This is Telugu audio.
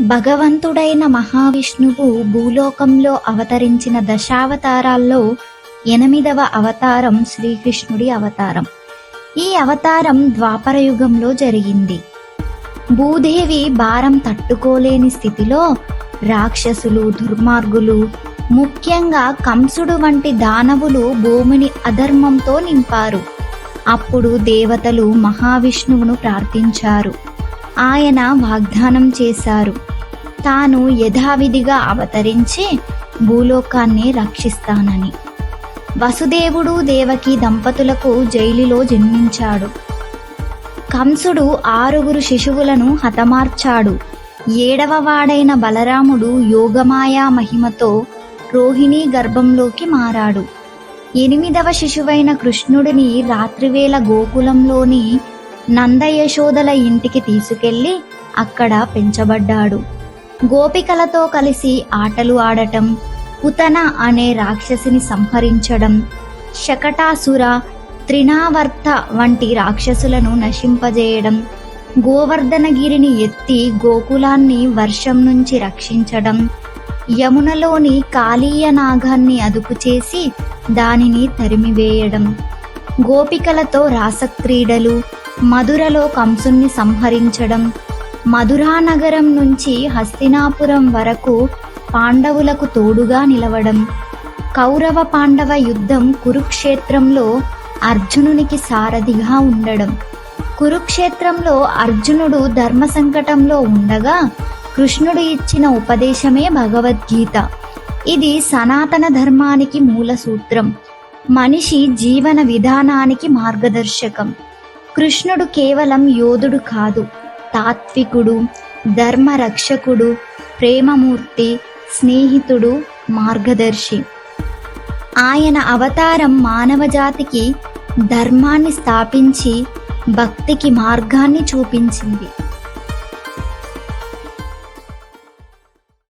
భగవంతుడైన మహావిష్ణువు భూలోకంలో అవతరించిన దశావతారాల్లో ఎనిమిదవ అవతారం శ్రీకృష్ణుడి అవతారం. ఈ అవతారం ద్వాపరయుగంలో జరిగింది. భూదేవి భారం తట్టుకోలేని స్థితిలో రాక్షసులు దుర్మార్గులు ముఖ్యంగా కంసుడు వంటి దానవులు భూమిని అధర్మంతో నింపారు. అప్పుడు దేవతలు మహావిష్ణువును ప్రార్థించారు. ఆయన వాగ్దానం చేశారు. తాను యథావిధిగా అవతరించి భూలోకాన్ని రక్షిస్తానని. వసుదేవుడు దేవకి దంపతులకు జైలులో జన్మించాడు. కంసుడు ఆరుగురు శిశువులను హతమార్చాడు. ఏడవ వాడైన బలరాముడు యోగమాయా మహిమతో రోహిణి గర్భంలోకి మారాడు. ఎనిమిదవ శిశువైన కృష్ణుడిని రాత్రివేళ గోకులంలోని నందయశోదల ఇంటికి తీసుకెళ్ళి అక్కడ పెంచబడ్డాడు. గోపికలతో కలిసి ఆటలు ఆడటం పుతన అనే రాక్షసిని సంహరించడం శకటాసుర త్రినావర్త వంటి రాక్షసులను నశింపజేయడం గోవర్ధనగిరిని ఎత్తి గోకులాన్ని వర్షం నుంచి రక్షించడం యమునలోని కాళీయ నాగాన్ని అదుపు చేసి దానిని తరిమివేయడం గోపికలతో రాసక్రీడలు మధురలో కంసుణ్ణి సంహరించడం మధురానగరం నుంచి హస్తినాపురం వరకు పాండవులకు తోడుగా నిలవడం కౌరవ పాండవ యుద్ధం కురుక్షేత్రంలో అర్జునునికి సారథిగా ఉండడం. కురుక్షేత్రంలో అర్జునుడు ధర్మ సంకటంలో ఉండగా కృష్ణుడు ఇచ్చిన ఉపదేశమే భగవద్గీత. ఇది సనాతన ధర్మానికి మూల సూత్రం. మనిషి జీవన విధానానికి మార్గదర్శకం. కృష్ణుడు కేవలం యోధుడు కాదు తాత్వికుడు ధర్మరక్షకుడు ప్రేమమూర్తి స్నేహితుడు మార్గదర్శి. ఆయన అవతారం మానవజాతికి ధర్మాన్ని స్థాపించి భక్తికి మార్గాన్ని చూపించింది.